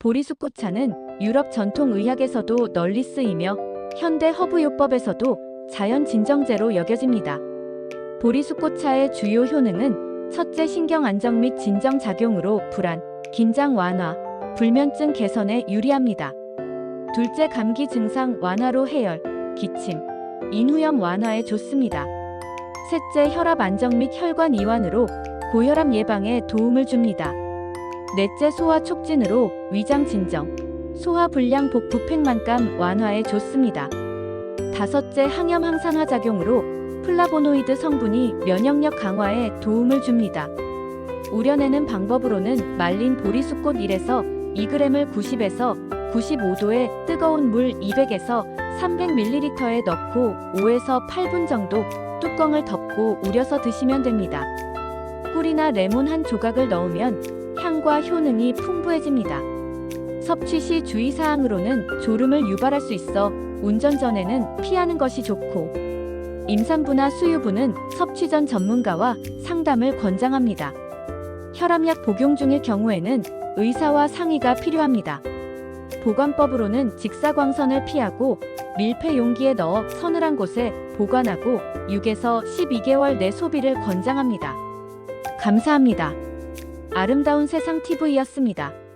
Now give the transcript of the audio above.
보리수꽃차는 유럽 전통 의학에서도 널리 쓰이며 현대 허브요법에서도 자연 진정제로 여겨집니다. 보리수꽃차의 주요 효능은 첫째 신경 안정 및 진정 작용으로 불안, 긴장 완화, 불면증 개선에 유리합니다. 둘째 감기 증상 완화로 해열, 기침, 인후염 완화에 좋습니다. 셋째 혈압 안정 및 혈관 이완으로 고혈압 예방에 도움을 줍니다. 넷째 소화 촉진으로 위장 진정, 소화 불량 복 부 팽만감 완화에 좋습니다. 다섯째 항염 항산화 작용으로 플라보노이드 성분이 면역력 강화에 도움을 줍니다. 우려내는 방법으로는 말린 보리수꽃 1에서 2g을 90에서 95도에 뜨거운 물 200에서 300ml에 넣고 5에서 8분 정도 뚜껑을 덮고 우려서 드시면 됩니다. 꿀이나 레몬 한 조각을 넣으면 향과 효능이 풍부해집니다. 섭취 시 주의사항으로는 졸음을 유발할 수 있어 운전 전에는 피하는 것이 좋고 임산부나 수유부는 섭취 전 전문가와 상담을 권장합니다. 혈압약 복용 중일 경우에는 의사와 상의가 필요합니다. 보관법으로는 직사광선을 피하고 밀폐 용기에 넣어 서늘한 곳에 보관하고 6에서 12개월 내 소비를 권장합니다. 감사합니다. 아름다운 세상 TV였습니다.